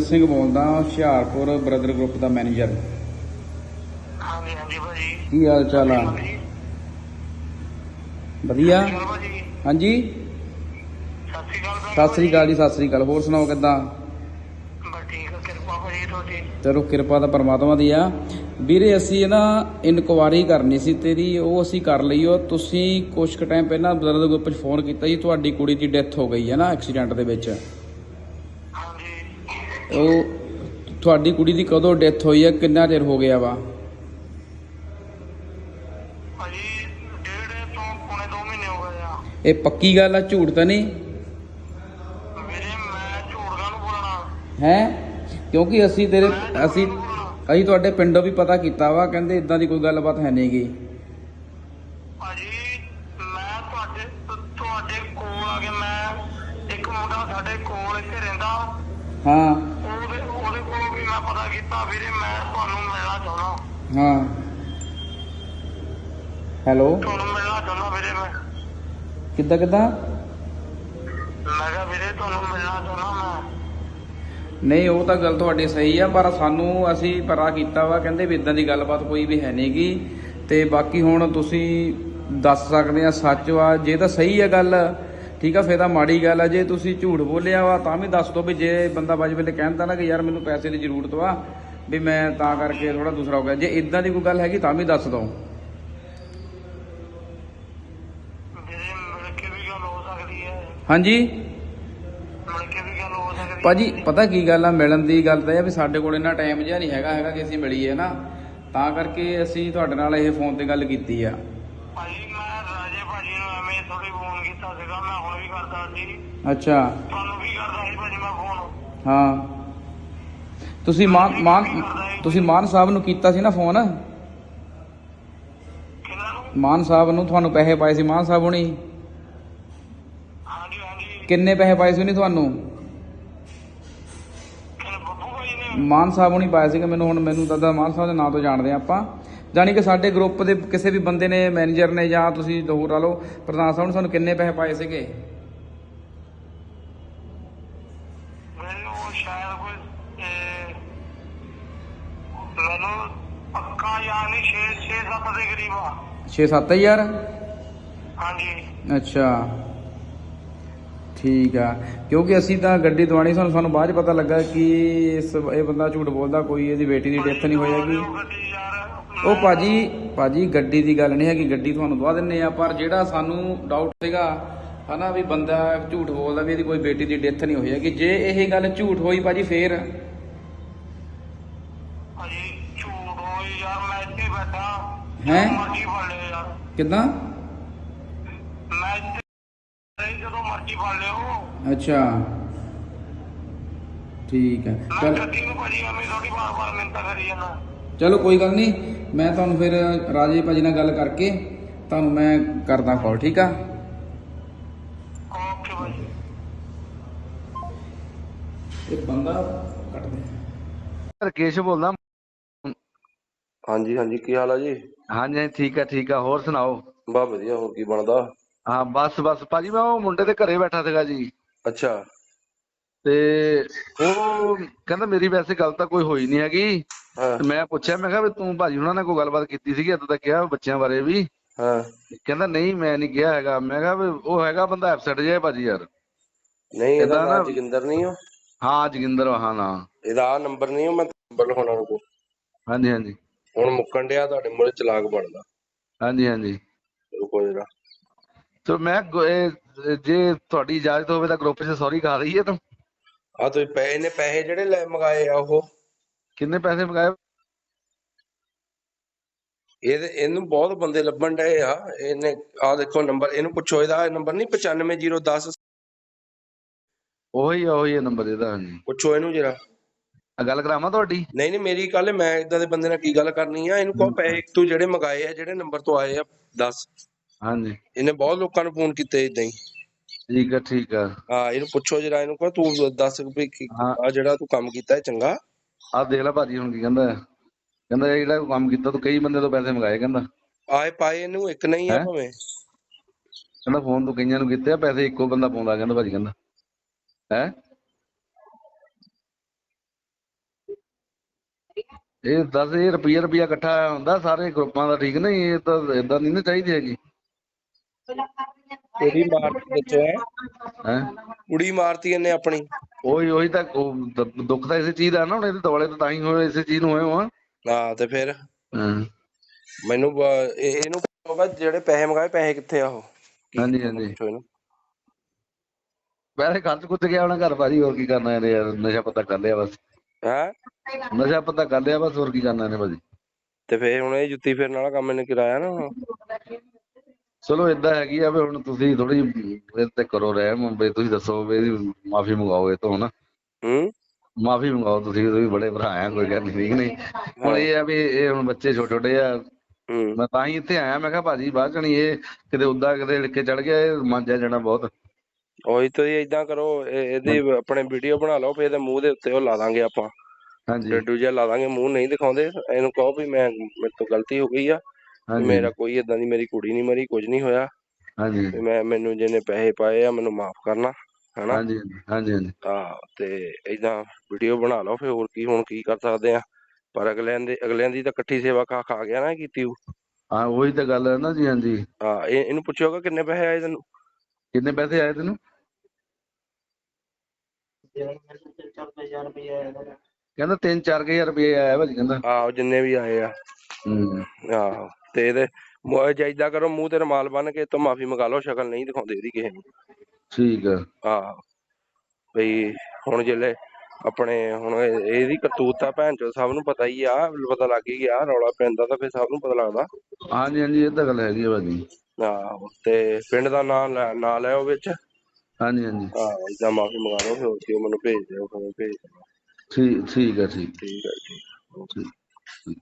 ਸਿੰਘ ਬੋਲਦਾ Hoshiarpur brother group ਦਾ manager ਹਾਂਜੀ ਹਾਂਜੀ ਭਾਜੀ। ਕੀ ਹਾਲ ਚਾਲ ਆ? ਵਧੀਆ? ਹਾਂਜੀ? ਸਤਿ ਸ਼੍ਰੀ ਅਕਾਲ ਜੀ ਸਤਿ ਸ੍ਰੀ ਅਕਾਲ। ਹੋਰ ਸੁਣਾਓ ਕਿੱਦਾਂ? ਚਲੋ ਕਿਰਪਾ ਤਾਂ ਪਰਮਾਤਮਾ ਦੀ ਆ। ਵੀਰੇ ਅਸੀਂ ਨਾ ਇਨਕੁਆਰੀ ਕਰਨੀ ਸੀ ਤੇਰੀ ਉਹ ਅਸੀਂ ਕਰ ਲਈ ਉਹ ਤੁਸੀਂ ਕੁਝ ਕੁ ਟਾਈਮ ਪਹਿਲਾਂ ਬ੍ਰਦਰ ਗਰੁੱਪ 'ਚ ਫੋਨ ਕੀਤਾ ਜੀ ਤੁਹਾਡੀ ਕੁੜੀ ਦੀ ਡੈਥ ਹੋ ਗਈ ਹੈ ਨਾ ਐਕਸੀਡੈਂਟ ਦੇ ਵਿੱਚ। ਉਹ ਤੁਹਾਡੀ ਕੁੜੀ ਦੀ ਕਦੋਂ ਡੈਥ ਹੋਈ ਹੈ? ਕਿੰਨਾ ਚਿਰ ਹੋ ਗਿਆ ਵਾ? ਭਾਜੀ ਡੇਢ ਤੋਂ ਪੌਣੇ 2 ਮਹੀਨੇ ਹੋ ਗਏ ਆ। ਇਹ ਪੱਕੀ ਗੱਲ ਆ ਝੂਠ ਤਾਂ ਨਹੀਂ? ਵੀਰੇ ਮੈਂ ਝੂਠ ਨੂੰ ਬੋਲਣਾ। ਹੈ? ਕਿਉਂਕਿ ਅਸੀਂ ਤੇਰੇ ਅਸੀਂ ਅਸੀਂ ਤੁਹਾਡੇ ਪਿੰਡੋਂ ਵੀ ਪਤਾ ਕੀਤਾ ਵਾ ਕਹਿੰਦੇ ਇਦਾਂ ਦੀ ਕੋਈ ਗੱਲਬਾਤ ਹੈ ਨਹੀਂਗੀ। ਭਾਜੀ ਮੈਂ ਤੁਹਾਡੇ ਤੁਹਾਡੇ ਕੋਲ ਆ ਕੇ ਮੈਂ ਇੱਕ ਮੁੰਡਾ ਸਾਡੇ ਕੋਲ ਇੱਥੇ ਰਹਿੰਦਾ। ਹਾਂ। ਉਹਦੇ ਉਹਦੇ ਕੋਲ ਵੀ ਮੈਂ ਪਤਾ ਕੀਤਾ ਵੀਰੇ ਮੈਂ ਤੁਹਾਨੂੰ ਮਿਲਣਾ ਚਾਹੁੰਦਾ ਹਾਂ। ਹੈਲੋ ਤੁਹਾਨੂੰ ਮਿਲਣਾ ਚਾਹੁੰਦਾ ਵੀਰੇ ਮੈਂ ਕਿੱਦਾਂ ਕਿੱਦਾਂ? ਮੈਂ ਕਿਹਾ ਵੀਰੇ ਤੁਹਾਨੂੰ ਮਿਲਣਾ ਚਾਹੁੰਦਾ ਮੈਂ ਨਹੀਂ, ਉਹ ਤਾਂ ਗੱਲ ਤੁਹਾਡੀ ਸਹੀ ਆ, ਪਰ ਸਾਨੂੰ ਅਸੀਂ ਪਤਾ ਕੀਤਾ ਵਾ, ਕਹਿੰਦੇ ਵੀ ਇਦਾਂ ਦੀ ਗੱਲਬਾਤ ਕੋਈ ਵੀ ਹੈ ਨਹੀਂਗੀ ਤੇ ਬਾਕੀ ਹੁਣ ਤੁਸੀਂ ਦੱਸ ਸਕਦੇ ਆ, ਸੱਚ ਵਾ, ਜੇ ਤਾਂ ਸਹੀ ਆ ਗੱਲ ਠੀਕ ਆ ਫੇਰ ਤਾਂ ਮਾੜੀ ਗੱਲ ਆ ਜੇ ਤੁਸੀਂ ਝੂਠ ਬੋਲਿਆ ਵਾ ਤਾਂ ਵੀ ਦੱਸ ਦੋ ਵੀ ਜੇ ਬੰਦਾ ਬਾਜ ਵੇਲੇ ਕਹਿੰਦਾ ਨਾ ਕਿ ਯਾਰ ਮੈਨੂੰ ਪੈਸੇ ਦੀ ਜ਼ਰੂਰਤ ਵਾ ਵੀ ਮੈਂ ਤਾਂ ਕਰਕੇ ਥੋੜਾ ਦੂਸਰਾ ਹੋ ਗਿਆ। ਜੇ ਇਦਾਂ ਦੀ ਕੋਈ ਗੱਲ ਹੈਗੀ ਤਾਂ ਵੀ ਦੱਸ ਦੋ। ਹਾਂਜੀ? ਭਾਜੀ ਪਤਾ ਕੀ ਗੱਲ ਆ ਮਿਲਣ ਦੀ ਗੱਲ ਤਾਂ ਇਹ ਵੀ ਸਾਡੇ ਕੋਲ ਇੰਨਾ ਟਾਈਮ ਜਿਹਾ ਨਹੀਂ ਹੈਗਾ ਹੈਗਾ ਕਿ ਅਸੀਂ ਮਿਲੀਏ ਨਾ। ਤਾਂ ਕਰਕੇ ਅਸੀਂ ਤੁਹਾਡੇ ਨਾਲ ਇਹ ਫੋਨ ਤੇ ਗੱਲ ਕੀਤੀ ਆ। ਭਾਜੀ ਮੈਂ ਐਵੇਂ ਥੋੜੀ ਫੋਨ ਕੀਤਾ ਸੀਗਾ ਮੈਂ ਹੁਣ ਵੀ ਕਰਦਾ ਸੀ। ਅੱਛਾ। ਤੁਹਾਨੂੰ ਵੀ ਕਰਦਾ ਸੀ ਭਾਜੀ ਮੈਂ ਫੋਨ ਹਾਂ। ਤੁਸੀਂ ਮਾਨ ਮਾਨ ਤੁਸੀਂ ਮਾਨ ਸਾਹਿਬ ਨੂੰ ਕੀਤਾ ਸੀ ਨਾ ਫੋਨ ਕਿਹਨਾਂ ਨੂੰ? ਮਾਨ ਸਾਹਿਬ ਨੂੰ ਤੁਹਾਨੂੰ ਪੈਸੇ ਪਾਏ ਸੀ ਮਾਨ ਸਾਹਿਬ ਹੁਣੀ? ਹਾਂਜੀ ਹਾਂਜੀ। ਕਿੰਨੇ ਪੈਸੇ ਪਾਏ ਸੀ ਉਹਨੇ ਤੁਹਾਨੂੰ? ਕਿਹਨੇ ਬੱਬੂ ਭਾਜੀ ਨੇ? ਮਾਨ ਸਾਹਿਬ ਹੁਣੀ ਪਾਏ ਸੀਗੇ ਮੈਨੂੰ ਹੁਣ ਮੈਨੂੰ ਤਾਂ ਮਾਨ ਸਾਹਿਬ ਦੇ ਨਾਂ ਤੋਂ ਜਾਣਦੇ ਆ ਆਪਾਂ। ਜਾਣੀ ਕਿ ਸਾਡੇ ਗਰੁੱਪ ਦੇ ਕਿਸੇ ਵੀ ਬੰਦੇ ਨੇ ਮੈਨੇਜਰ ਨੇ ਜਾਂ ਤੁਸੀਂ ਹੋਰ ਲਾ ਲਓ ਪ੍ਰਧਾਨ ਸਾਹਿਬ ਨੇ ਤੁਹਾਨੂੰ ਕਿੰਨੇ ਪੈਸੇ ਪਾਏ ਸੀਗੇ? ਮੈਨੂੰ ਉਹ ਸ਼ਾਇਦ ਕੋਈ ਇਹ, ਮੈਨੂੰ ਪੱਕਾ ਯਾਦ ਨਹੀਂ 6 6 7 ਦੇ ਕਰੀਬ ਆ। 6-7000 ਹਾਂਜੀ। ਅੱਛਾ। ਠੀਕ ਆ। ਕਿਉਂਕਿ ਅਸੀਂ ਤਾਂ ਗੱਡੀ ਦਵਾਣੀ ਸਾਨੂੰ ਸਾਨੂੰ ਬਾਅਦ ਚ ਪਤਾ ਲੱਗਾ ਕਿ ਇਸ ਇਹ ਬੰਦਾ ਝੂਠ ਬੋਲਦਾ ਕੋਈ ਇਹਦੀ ਬੇਟੀ ਦੀ ਡੈਥ ਨਹੀਂ ਹੋਈ ਹੈਗੀ। ਉਹ ਭਾਜੀ ਭਾਜੀ ਗੱਡੀ ਦੀ ਗੱਲ ਨਹੀਂ ਹੈਗੀ ਗੱਡੀ ਤੁਹਾਨੂੰ ਦਵਾ ਦਿੰਨੇ ਆ ਪਰ ਜਿਹੜਾ ਸਾਨੂੰ ਡਾਊਟ ਸੀਗਾ ਹਨਾ ਵੀ ਬੰਦਾ ਝੂਠ ਬੋਲਦਾ ਵੀ ਇਹਦੀ ਕੋਈ ਬੇਟੀ ਦੀ ਡੈਥ ਨਹੀਂ ਹੋਈ ਹੈਗੀ ਜੇ ਇਹ ਗੱਲ ਝੂਠ ਹੋਈ ਭਾਜੀ ਫੇਰ? ਭਾਜੀ ਝੂਠ ਹੋਈ ਯਾਰ ਮੈਂ ਇੱਥੇ ਬੈਠਾ। ਹੈਂ? ਮਰਜ਼ੀ ਫੜ ਲਿਓ ਯਾਰ। ਕਿਦਾਂ? ਮੈਂ ਇੱਥੇ ਜਦੋਂ ਮਰਜ਼ੀ ਫੜ ਲਿਓ। ਅੱਛਾ। ਠੀਕ ਹੈ। ਮੈਂ ਚਲ ਗੱਡੀ ਨੂੰ ਭਾਜੀ ਐਵੇਂ ਥੋੜੀ ਵਾਰ ਵਾਰ ਮਿੰਤਾ ਕਰੀ ਜਾਂਦਾ। ਚਲੋ ਕੋਈ ਗੱਲ ਨਹੀਂ ਮੈਂ ਤੁਹਾਨੂੰ ਫਿਰ ਰਾਜੇ ਭਾਜੀ ਨਾਲ ਗੱਲ ਕਰਕੇ ਤੁਹਾਨੂੰ ਮੈਂ ਕਰਦਾ ਕਾਲ ਠੀਕ ਆ? ਓਕੇ ਭਾਜੀ। ਇਹ ਬੰਦਾ ਕੱਟ ਦੇ ਰਕੇਸ਼ ਬੋਲਦਾ। ਹਾਂਜੀ ਹਾਂਜੀ ਕੀ ਹਾਲ ਆ ਜੀ? ਹਾਂਜੀ ਹਾਂਜੀ ਠੀਕ ਆ ਠੀਕ ਆ ਹੋਰ ਸੁਣਾਓ? ਬਾ ਵਧੀਆ ਹੋਰ ਕੀ ਬਣਦਾ? ਹਾਂ ਬਸ ਬਸ ਭਾਜੀ ਮੈਂ ਉਹ ਮੁੰਡੇ ਦੇ ਘਰੇ ਬੈਠਾ ਸੀਗਾ ਜੀ। ਅੱਛਾ। ਤੇ ਉਹ ਕਹਿੰਦਾ ਮੇਰੀ ਵੈਸੇ ਗੱਲ ਤਾਂ ਕੋਈ ਹੋਈ ਨਹੀਂ ਹੈਗੀ। ਤੇ ਮੈਂ ਪੁੱਛਿਆ ਮੈਂ ਕਿਹਾ ਵੀ ਤੂੰ ਭਾਜੀ ਉਹਨਾਂ ਨਾਲ ਕੋਈ ਗੱਲਬਾਤ ਕੀਤੀ ਸੀਗੀ? ਇਦਾਂ ਤਾਂ ਕਿਹਾ ਬੱਚਿਆਂ ਬਾਰੇ ਵੀ। ਹਾਂ। ਕਹਿੰਦਾ ਨਹੀਂ ਮੈਂ ਨਹੀਂ ਕਿਹਾ ਹੈਗਾ। ਮੈਂ ਕਿਹਾ ਵੀ ਉਹ ਹੈਗਾ ਬੰਦਾ ਐਬਸੈਂਟ ਜਿਹਾ ਭਾਜੀ ਯਾਰ। ਨਹੀਂ ਇਹਦਾ ਏਦਾਂ ਨਾਂ ਨਾ- ਜੋਗਿੰਦਰ ਨਹੀਂ ਹੋ ਹਾਂ ਜੋਗਿੰਦਰ ਹਾਂ ਨਾ। ਇਹਦਾ ਨੰਬਰ ਨਹੀਂ ਹੋ ਮੈਂ ਨੰਬਰ ਲਿਖਾਉਣਾ ਨੂੰ ਹਾਂਜੀ ਹਾਂਜੀ। ਹੁਣ ਮੁੱਕਣ ਡਿਆ ਤੁਹਾਡੇ ਮੂਹਰੇ ਚਲਾਕ ਬਣਦਾ। ਹਾਂਜੀ ਹਾਂਜੀ। ਰੁਕੋ ਜਰਾ। ਤੇ ਮੈਂ ਜੇ ਤੁਹਾਡੀ ਇਜਾਜ਼ਤ ਹੋਵੇ ਤਾਂ ਗਰੁੱਪ 'ਚ ਸੌਰੀ ਕਰ ਰਹੀ ਹੈ ਤੂੰ। ਆ ਤੁਸੀਂ ਪੈਸੇ ਨੇ ਪੈਸੇ ਜਿਹੜੇ ਲੈ ਮੰਗਾਏ ਆ ਉਹ? ਕਿੰਨੇ ਪੈਸੇ ਮੰਗਾਏ? ਇਹਦੇ ਇਹਨੂੰ ਬਹੁਤ ਬੰਦੇ ਲੱਭਣ ਡਏ ਆ। ਇਹਨੇ ਆ ਦੇਖੋ ਨੰਬਰ ਇਹਨੂੰ ਪੁੱਛੋ ਇਹਦਾ ਨੰਬਰ ਨਹੀਂ 95010 ਉਹੀ ਆ ਉਹੀ ਹੈ ਨੰਬਰ ਇਹਦਾ ਹਾਂਜੀ। ਪੁੱਛੋ ਇਹਨੂੰ ਜਰਾ। ਆ ਗੱਲ ਕਰਾਵਾਂ ਤੁਹਾਡੀ? ਨਹੀਂ ਨਹੀਂ ਮੇਰੀ ਗੱਲ ਮੈਂ ਇਦਾਂ ਦੇ ਬੰਦੇ ਨਾਲ ਕੀ ਗੱਲ ਕਰਨੀ ਆ? ਇਹਨੂੰ ਕਹੋ ਪੈਸੇ ਤੂੰ ਜਿਹੜੇ ਮੰਗਾਏ ਆ ਜਿਹੜੇ ਨੰਬਰ ਤੋਂ ਆਏ ਆ ਦੱਸ। ਹਾਂਜੀ। ਇਹਨੇ ਬਹੁਤ ਲੋਕਾਂ ਨੂੰ ਫੋਨ ਕੀਤੇ ਇਦਾਂ ਹੀ। ਠੀਕ ਆ ਠੀਕ ਆ। ਹਾਂ ਇਹਨੂੰ ਪੁੱਛੋ ਜਰਾ ਇਹਨੂੰ ਕਹੋ ਤੂੰ ਦੱਸ ਵੀ। ਆ ਜਿਹੜਾ ਤੂੰ ਕੰਮ ਕੀਤਾ ਇਹ ਚੰਗਾ। ਆਹ ਦੇਖ ਲੈ ਭਾਜੀ ਹੁਣ ਕੀ ਕਹਿੰਦਾ। ਕਹਿੰਦਾ ਇਹ ਜਿਹੜਾ ਕੰਮ ਕੀਤਾ ਤੂੰ ਕਈ ਬੰਦੇ ਤੋਂ ਪੈਸੇ ਮੰਗਾਏ ਕਹਿੰਦਾ। ਆਏ ਪਾਏ ਇਹਨੂੰ ਇੱਕ ਨਹੀਂ ਆ ਹੈਂ? ਭਾਵੇਂ। ਕਹਿੰਦਾ ਫੋਨ ਤੋਂ ਕਈਆਂ ਨੂੰ ਕੀਤੇ ਆ ਪੈਸੇ ਇੱਕੋ ਬੰਦਾ ਪਾਉਂਦਾ ਕਹਿੰਦਾ ਭਾਜੀ ਕਹਿੰਦਾ। ਹੈ? ਇਹ 10000 ਰੁਪਈਆ ਰੁਪਈਆ ਇਕੱਠਾ ਹੁੰਦਾ ਸਾਰੇ ਗਰੁੱਪਾਂ ਦਾ ਠੀਕ ਨਹੀਂ ਇਹ ਤਾਂ ਇਦਾਂ ਨਹੀਂ ਨਾ ਚਾਹੀਦੀ ਹੈਗੀ। ਕੁੜੀ ਮਾਰਤੀ ਬੱਚੇ ਹੈ। ਹੈ? ਕੁੜੀ ਮਾਰਤੀ ਇਹਨੇ ਆਪਣੀ। ਉਹੀ ਉਹੀ ਤਾਂ ਦੁੱਖ ਤਾਂ ਇਸੇ ਚੀਜ਼ ਦਾ ਨਾ ਹੁਣ ਇਹਦੇ ਦੁਆਲੇ ਤਾਂ ਤਾਂ ਹੀ ਹੋਏ ਇਸੇ ਚੀਜ਼ ਨੂੰ ਹੋਏ ਹੋ ਹਾਂ ਤੇ ਫਿਰ? ਹਾਂ। ਮੈਨੂੰ ਇਹਨੂੰ ਪੁੱਛੋ ਜਿਹੜੇ ਪੈਸੇ ਮੰਗਾਏ ਪੈਸੇ ਕਿੱਥੇ ਆ ਉਹ? ਹਾਂਜੀ, ਹਾਂਜੀ। ਵੈਸੇ ਖਰਚ ਕੁੱਤ ਗਿਆ ਉਹਨਾਂ ਘਰ ਭਾਜੀ ਹੋਰ ਕੀ ਕਰਨਾ ਇਹਨੇ ਯਾਰ ਨਸ਼ਾ ਪਤਾ ਕਰ ਲਿਆ ਬਸ। ਹੈਂ? ਨਸ਼ਾ ਪਤਾ ਕਰ ਲਿਆ ਬਸ ਹੋਰ ਕੀ ਕਰਨਾ ਇਹਨੇ ਭਾਜੀ। ਤੇ ਫਿਰ ਹੁਣ ਇਹ ਜੁੱਤੀ ਫੇਰਨ ਵਾਲਾ ਕੰਮ ਇਹਨੇ ਕਰਾਇਆ ਨਾ ਹੁਣ। ਚਲੋ ਇਦਾਂ ਹੈਗੀ ਆ ਵੀ ਹੁਣ ਤੁਸੀਂ ਥੋੜੀ ਇਹ ਤੇ ਕਰੋ ਰਹਿਮ ਵੀ ਤੁਸੀਂ ਦੱਸੋ ਵੀ ਇਹਦੀ ਮਾਫੀ ਮੰਗਾਓ ਇਹ ਤੋਂ ਹੁਣ ਹੂੰ? ਮਾਫੀ ਮੰਗਾਓ ਤੁਸੀਂ ਤੁਸੀਂ ਬੜੇ ਭਰਾ ਆ ਕੋਈ ਗੱਲ ਨਹੀਂ ਠੀਕ ਨਹੀਂ? ਹੁਣ ਇਹ ਆ ਵੀ ਇਹ ਹੁਣ ਬੱਚੇ ਛੋਟੇ ਛੋਟੇ ਆ। ਮੈਂ ਤਾਂ ਹੀ ਇੱਥੇ ਆਇਆ ਮੈਂ ਕਿਹਾ ਭਾਜੀ ਬਾਅਦ ਚਣੀ ਇਹ ਕਿਤੇ ਉਦਾਂ ਕਿਤੇ ਲਿਖ ਕੇ ਚੜ ਗਿਆ ਇਹ ਮੰਜਿਆ ਜਾਣਾ ਬਹੁਤ। ਉਹੀ ਤੁਸੀਂ ਇਦਾਂ ਕਰੋ ਇਹ- ਇਹਦੀ ਆਪਣੇ ਵੀਡੀਓ ਬਣਾ ਲਓ ਫਿਰ ਇਹਦੇ ਮੂੰਹ ਦੇ ਉੱਤੇ ਉਹ ਲਾ ਦਾਂਗੇ ਆਪਾਂ। ਹਾਂਜੀ। ਡੱਡੂ ਜਿਹਾ ਲਾ ਦਾਂਗੇ ਮੂੰਹ ਨਹੀਂ ਦਿਖਾਉਂਦੇ ਇਹਨੂੰ ਕਹੋ ਵੀ ਮੈਂ ਮੇਰੇ ਤੋਂ ਗਲਤੀ ਹੋ ਗਈ ਆ। ਮੇਰਾ ਕੋਈ ਇਦਾਂ ਦੀ ਮੇਰੀ ਕੁੜੀ ਨਹੀਂ ਮਰੀ ਕੁਝ ਨਹੀਂ ਹੋਇਆ। ਹਾਂਜੀ। ਤੇ ਮੈਂ ਮੈਨੂੰ ਜਿਹਨੇ ਪੈਸੇ ਪਾਏ ਆ ਮੈਨੂੰ ਮਾਫ ਕਰਨਾ ਹਨਾ? ਹਾਂਜੀ ਹਾਂਜੀ ਹਾਂਜੀ। ਹਾਂ ਤੇ ਇਦਾਂ ਵੀਡੀਓ ਬਣਾ ਲਓ ਫਿਰ ਹੋਰ ਕੀ ਹੁਣ ਕੀ ਕਰ ਸਕਦੇ ਆ? ਪਰ ਅਗਲਿਆਂ ਦੇ ਅਗਲਿਆਂ ਦੀ ਤਾਂ ਇਕੱਠੀ ਸੇਵਾ ਖਾ ਖਾ ਗਿਆ ਨਾ ਕੀਤੀ ਹੋਊ। ਹਾਂ ਉਹੀ ਤਾਂ ਗੱਲ ਹੈ ਨਾ ਜੀ ਹਾਂਜੀ। ਹਾਂ ਇਹ ਇਹਨੂੰ ਪੁੱਛੋਗਾ ਕਿੰਨੇ ਪੈਸੇ ਆਏ ਤੈਨੂੰ? ਕਿੰਨੇ ਪੈਸੇ ਆਏ ਤੈਨੂੰ? ਕਹਿੰਦਾ 3-4000 ਰੁਪਏ ਆਇਆ ਭਾਜੀ ਕਹਿੰਦਾ। ਆਹੋ ਜਿੰਨੇ ਵੀ ਆਏ ਆ। ਹੂੰ। ਆਹੋ। ਤੇ ਇਹਦੇ ਮੂੰਹ ਜਾਇਦਾ ਕਰੋ ਮੂੰਹ ਤੇ ਰੁਮਾਲ ਬੰਨ ਕੇ ਤੋਂ ਮਾਫੀ ਮੰਗਾ ਲਓ ਸ਼ਕਲ ਨਹੀਂ ਦਿਖਾਉਂਦੇ ਇਹਦੀ ਕਿਸੇ ਨੂੰ। ਠੀਕ ਆ। ਆਹੋ ਬਈ ਹੁਣ ਜਿਹੜੇ ਆਪਣੇ ਹੁਣ ਇਹ- ਇਹਦੀ ਕਰਤੂਤ ਤਾਂ ਭੈਣ ਚੋ ਸਭ ਨੂੰ ਪਤਾ ਹੀ ਆ ਪਤਾ ਲੱਗ ਹੀ ਗਿਆ ਰੌਲਾ ਪੈਂਦਾ ਤਾਂ ਫਿਰ ਸਭ ਨੂੰ ਪਤਾ ਲੱਗਦਾ। ਹਾਂਜੀ ਹਾਂਜੀ ਇਹ ਤਾਂ ਗੱਲ ਹੈਗੀ ਆ ਭਾਜੀ। ਆਹੋ ਤੇ ਪਿੰਡ ਦਾ ਨਾਂ ਲੈ ਲਿਓ ਵਿੱਚ। ਹਾਂਜੀ ਹਾਂਜੀ। ਆਹੋ ਇਦਾਂ ਮਾਫੀ ਮੰਗਾ ਲਓ ਫਿਰ ਉਹ ਮੈਨੂੰ ਭੇਜ ਦਿਓ ਫਿਰ ਭੇਜ ਠੀਕ ਠੀਕ ਆ ਠੀਕ। ਠੀਕ ਹੈ ਠੀਕ ਠੀਕ।